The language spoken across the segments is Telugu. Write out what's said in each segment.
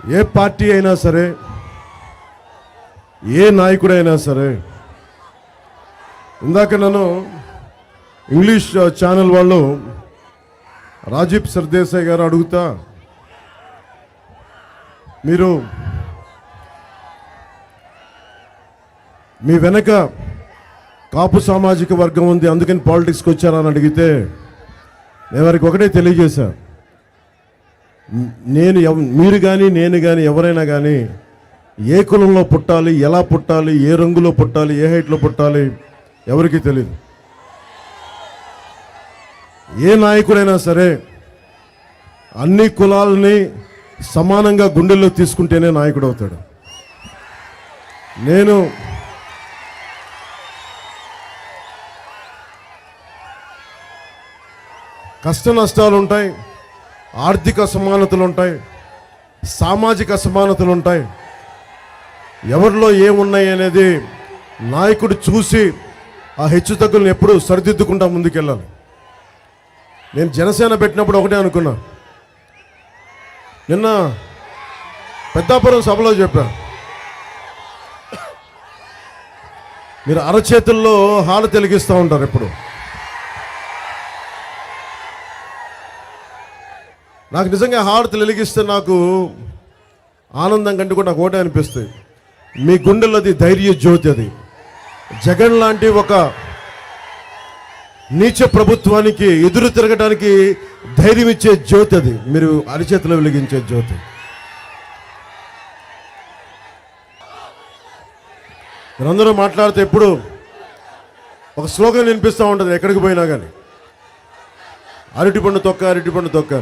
ఏ పార్టీ అయినా సరే ఏ నాయకుడైనా సరే ఇందాక నన్ను ఇంగ్లీష్ ఛానల్ వాళ్ళు రాజీవ్ సర్దేశాయ్ గారు అడుగుతా మీరు మీ వెనక కాపు సామాజిక వర్గం ఉంది అందుకని పాలిటిక్స్కి వచ్చారని అడిగితే నేను వారికి ఒకటే తెలియజేశా. నేను ఎవ- మీరు కానీ నేను కానీ ఎవరైనా కానీ ఏ కులంలో పుట్టాలి ఎలా పుట్టాలి ఏ రంగులో పుట్టాలి ఏ హైట్లో పుట్టాలి ఎవరికీ తెలియదు ఏ నాయకుడైనా సరే అన్ని కులాలని సమానంగా గుండెల్లో తీసుకుంటేనే నాయకుడు అవుతాడు. నేను కష్ట నష్టాలు ఉంటాయి ఆర్థిక అసమానతలు ఉంటాయి సామాజిక అసమానతలు ఉంటాయి ఎవరిలో ఏమున్నాయి అనేది నాయకుడు చూసి ఆ హెచ్చు తగ్గులను ఎప్పుడూ సరిదిద్దుకుంటా ముందుకెళ్ళాలి. నేను జనసేన పెట్టినప్పుడు ఒకటే అనుకున్నా. నిన్న పెద్దాపురం సభలో చెప్పా. మీరు అరచేతుల్లో హాలు తెలిగిస్తూ ఉంటారు ఎప్పుడు. నాకు నిజంగా హారతి వెలిగిస్తే నాకు ఆనందం కంటే కూడా నాకు ఒకటే అనిపిస్తుంది. మీ గుండెలది ధైర్య జ్యోతి అది. జగన్ లాంటి ఒక నీచ ప్రభుత్వానికి ఎదురు తిరగడానికి ధైర్యం ఇచ్చే జ్యోతి అది. మీరు అరిచేతిలో వెలిగించే జ్యోతి. మీరందరూ మాట్లాడితే ఎప్పుడు ఒక స్లోగన్ వినిపిస్తూ ఉంటుంది ఎక్కడికి పోయినా కానీ అరటి పండు తొక్క అరటి పండు తొక్క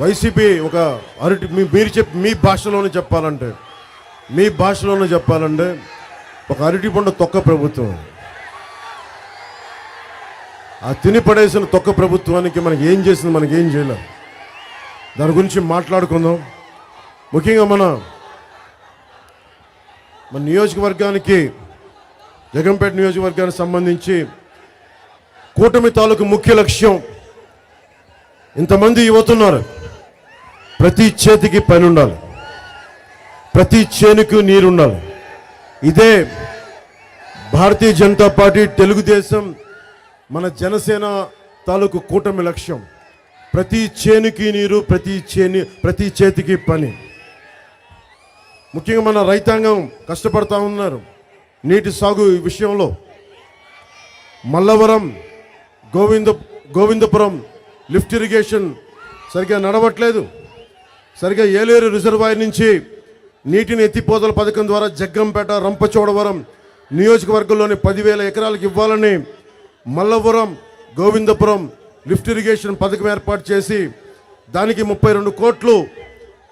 వైసీపీ ఒక అరటి మీ మీరు చెప్ మీ భాషలోనే చెప్పాలంటే మీ భాషలోనే చెప్పాలంటే ఒక అరటి పండు తొక్క ప్రభుత్వం. ఆ తిని పడేసిన తొక్క ప్రభుత్వానికి మనకి ఏం చేసింది మనకి ఏం చేయలేదు. దాని గురించి మాట్లాడుకుందాం. ముఖ్యంగా మన మన నియోజకవర్గానికి జగంపేట నియోజకవర్గానికి సంబంధించి కూటమి తాలూకు ముఖ్య లక్ష్యం ఇంతమంది యువతున్నారు. ప్రతి చేతికి పని ఉండాలి ప్రతి చేనుకు నీరు ఉండాలి ఇదే భారతీయ జనతా పార్టీ తెలుగుదేశం మన జనసేన తాలూకు కూటమి లక్ష్యం. ప్రతి చేనుకి నీరు ప్రతి చేని ప్రతి చేతికి పని. ముఖ్యంగా మన రైతాంగం కష్టపడతా ఉన్నారు. నీటి సాగు విషయంలో. మల్లవరం గోవింద గోవిందపురం లిఫ్ట్ ఇరిగేషన్ సరిగ్గా నడవట్లేదు. సరిగ్గా ఏలేరు రిజర్వాయర్ నుంచి నీటిని ఎత్తిపోతల పథకం ద్వారా జగ్గంపేట రంపచోడవరం నియోజకవర్గంలోని పదివేల ఎకరాలకు ఇవ్వాలని మల్లవరం గోవిందపురం లిఫ్ట్ ఇరిగేషన్ పథకం ఏర్పాటు చేసి దానికి ముప్పై రెండు కోట్లు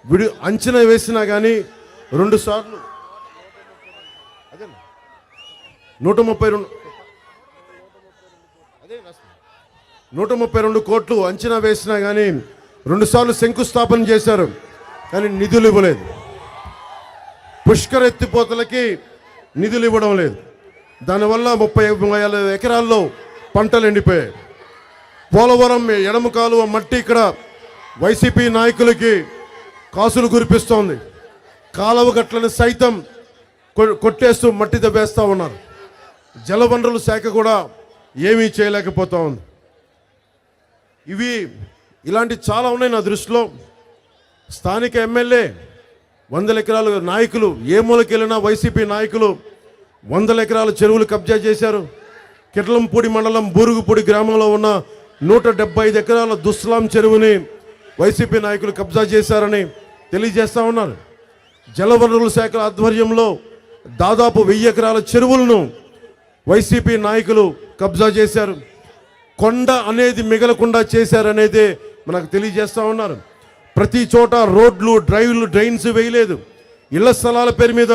విడి అంచనా వేసినా కానీ రెండు సార్లు అదే నూట ముప్పై రెండు నూట ముప్పై రెండు కోట్లు అంచనా వేసినా కానీ రెండుసార్లు శంకుస్థాపన చేశారు కానీ నిధులు ఇవ్వలేదు. పుష్కర ఎత్తిపోతలకి నిధులు ఇవ్వడం లేదు. దానివల్ల ముప్పై ముప్పై ఎకరాల్లో పంటలు ఎండిపోయాయి. పోలవరం ఎడమ కాలువ మట్టి ఇక్కడ వైసీపీ నాయకులకి కాసులు కురిపిస్తోంది. కాలువ గట్లను సైతం కొ- కొట్టేస్తూ మట్టి దబ్బేస్తూ ఉన్నారు. జలవనరుల శాఖ కూడా ఏమీ చేయలేకపోతా ఉంది. ఇవి ఇలాంటి చాలా ఉన్నాయి నా దృష్టిలో. స్థానిక ఎమ్మెల్యే వందల ఎకరాలు నాయకులు ఏ మూలకెళ్ళినా వైసీపీ నాయకులు వందల ఎకరాల చెరువులు కబ్జా చేశారు. కిట్లంపూడి మండలం బూరుగుపూడి గ్రామంలో ఉన్న నూట డెబ్బై ఐదు ఎకరాల దుస్లాం చెరువుని వైసీపీ నాయకులు కబ్జా చేశారని తెలియజేస్తా ఉన్నారు. జలవనరుల శాఖ ఆధ్వర్యంలో దాదాపు వెయ్యి ఎకరాల చెరువులను వైసీపీ నాయకులు కబ్జా చేశారు. కొండ అనేది మిగలకుండా చేశారనేది మనకు తెలియజేస్తూ ఉన్నారు. ప్రతి చోట రోడ్లు డ్రైవ్లు డ్రైన్స్ వేయలేదు. ఇళ్ళ స్థలాల పేరు మీద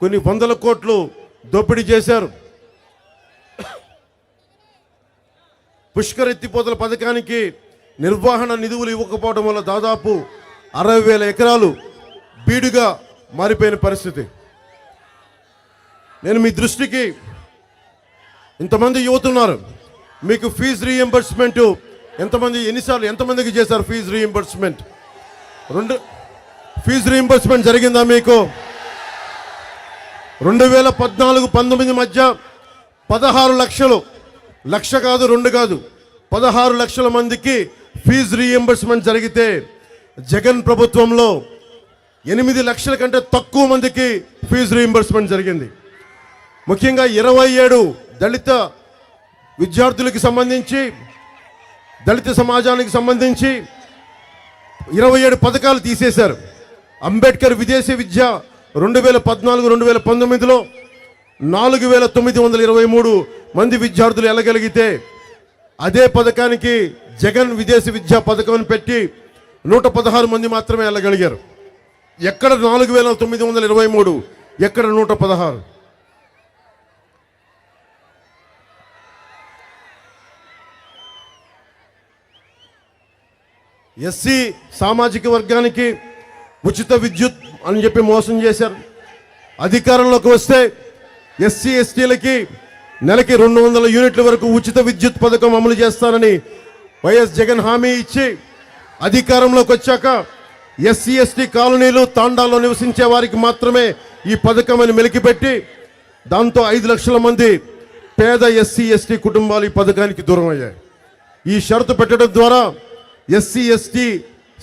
కొన్ని వందల కోట్లు దోపిడీ చేశారు. పుష్కర ఎత్తిపోతల పథకానికి నిర్వహణ నిధులు ఇవ్వకపోవడం వల్ల దాదాపు అరవై వేల ఎకరాలు బీడుగా మారిపోయిన పరిస్థితి. నేను మీ దృష్టికి ఇంతమంది యువతున్నారు. మీకు ఫీజు రీఎంబర్స్మెంట్ ఎంతమంది ఎన్నిసార్లు ఎంతమందికి చేశారు ఫీజు రీఎంబర్స్మెంట్ రెండు ఫీజు రీఎంబర్స్మెంట్ జరిగిందా మీకు? రెండు వేల పద్నాలుగు పంతొమ్మిది మధ్య పదహారు లక్షలు. లక్ష కాదు రెండు కాదు. పదహారు లక్షల మందికి ఫీజు రీఎంబర్స్మెంట్ జరిగితే జగన్ ప్రభుత్వంలో ఎనిమిది లక్షల కంటే తక్కువ మందికి ఫీజు రీఎంబర్స్మెంట్ జరిగింది. ముఖ్యంగా ఇరవై ఏడు దళిత విద్యార్థులకు సంబంధించి దళిత సమాజానికి సంబంధించి ఇరవై ఏడు పథకాలు తీసేశారు. అంబేద్కర్ విదేశీ విద్య రెండు వేల పద్నాలుగు రెండు వేల పంతొమ్మిదిలో నాలుగు వేల తొమ్మిది వందల ఇరవై మూడు మంది విద్యార్థులు వెళ్ళగలిగితే అదే పథకానికి జగన్ విదేశీ విద్యా పథకం పెట్టి నూట పదహారు మంది మాత్రమే వెళ్ళగలిగారు ఎక్కడ నాలుగు వేల తొమ్మిది వందల ఇరవై మూడు ఎక్కడ నూట పదహారు. ఎస్సీ సామాజిక వర్గానికి ఉచిత విద్యుత్ అని చెప్పి మోసం చేశారు. అధికారంలోకి వస్తే ఎస్సీ ఎస్టీలకి నెలకి రెండు వందల యూనిట్ల వరకు ఉచిత విద్యుత్ పథకం అమలు చేస్తారని వైఎస్ జగన్ హామీ ఇచ్చి అధికారంలోకి వచ్చాక ఎస్సీ ఎస్టీ కాలనీలు తాండాల్లో నివసించే వారికి మాత్రమే ఈ పథకం అని మెలికిపెట్టి దాంతో ఐదు లక్షల మంది పేద ఎస్సీ ఎస్టీ కుటుంబాలు ఈ పథకానికి దూరం అయ్యాయి. ఈ షరతు పెట్టడం ద్వారా ఎస్సీ ఎస్టీ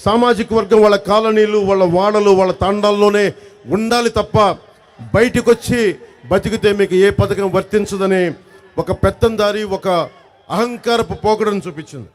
సామాజిక వర్గం వాళ్ళ కాలనీలు వాళ్ళ వాడలు వాళ్ళ తాండాల్లోనే ఉండాలి తప్ప బయటకు వచ్చి బతికితే మీకు ఏ పథకం వర్తించదని ఒక పెత్తందారి ఒక అహంకారపు పోకడను చూపించింది.